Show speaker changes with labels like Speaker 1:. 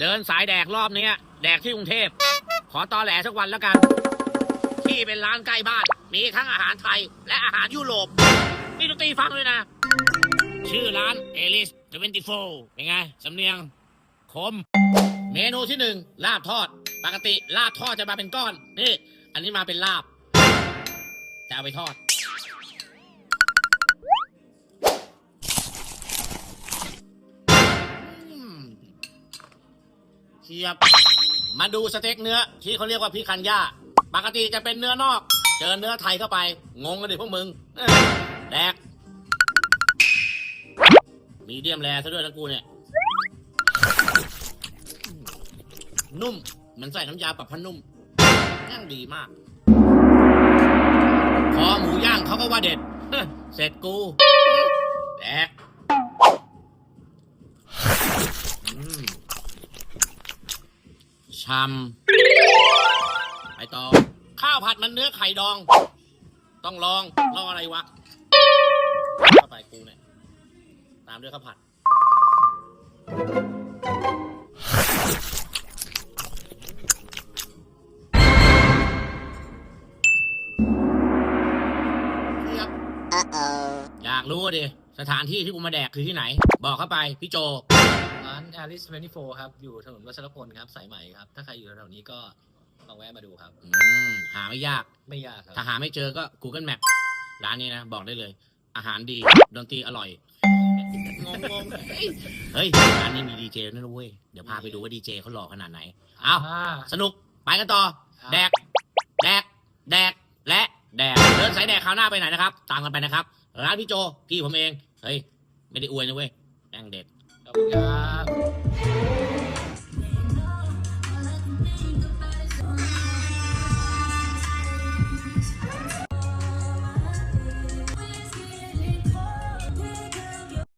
Speaker 1: เดินสายแดกรอบเนี้ย แดกที่กรุงเทพ ขอตอแหลสักวันแล้วกัน ที่เป็นร้านใกล้บ้าน มีทั้งอาหารไทย และอาหารยุโรปมีดนตรีฟังด้วยนะ ชื่อร้านเอลิสเวนตี้โฟเป็นไง สำเนียง คม เมนูที่หนึ่งลาบทอด ปกติลาบทอดจะมาเป็นก้อน นี่ อันนี้มาเป็นลาบ จะเอาไปทอด เทียบ มาดูสเต็กเนื้อที่เขาเรียกว่าพิคันย่าปกติจะเป็นเนื้อนอก เจอเนื้อไทยเข้าไป งงกันดิพวกมึงเออแดก มีเดียมแรซะด้วยนะกูเนี่ย นุ่มเหมือนใส่น้ำยาปรับผ้านุ่มย่างดีมาก พอหมูย่างเขาก็ว่าเด็ดเสร็จกู แดกอืม ชำไปต่อ ข้าวผัดมันเนื้อไข่ดอง ต้องลองรออะไรวะเข้าไปกูเนี่ย ตามด้วยข้าวผัดเทียบอยากรู้ดิ สถานที่ที่กูมาแดกคือที่ไหน บอกเข้าไป พี่โจ
Speaker 2: ร้าน Alice 24 ครับ อยู่ถนนวัชรพลครับ สายใหม่ครับ ถ้าใครอยู่แถวๆนี้ก็ลองแวะมาดูครับ
Speaker 1: อืมหาไม่ยาก
Speaker 2: ไม่ยากครับ
Speaker 1: ถ้าหาไม่เจอก็ Google Map ร้านนี้นะ บอกได้เลย อาหารดี ดนตรีอร่อย งงงเฮ้ย ร้านนี้มีดีเจด้วยนะเว้ย เดี๋ยวพาไปดูว่าดีเจเขาหล่อขนาดไหน เอา
Speaker 2: อ่า
Speaker 1: สนุก ไปกันต่อ
Speaker 2: ครับ
Speaker 1: แดก แดก แดก และแดก เดินสายแดกคราวหน้าไปไหนนะครับ ตามกันไปนะครับ ร้านพี่โจ พี่ผมเอง เฮ้ย ไม่ได้อวยนะเว้ยแม่งเด็ด
Speaker 2: Mudah-mudahan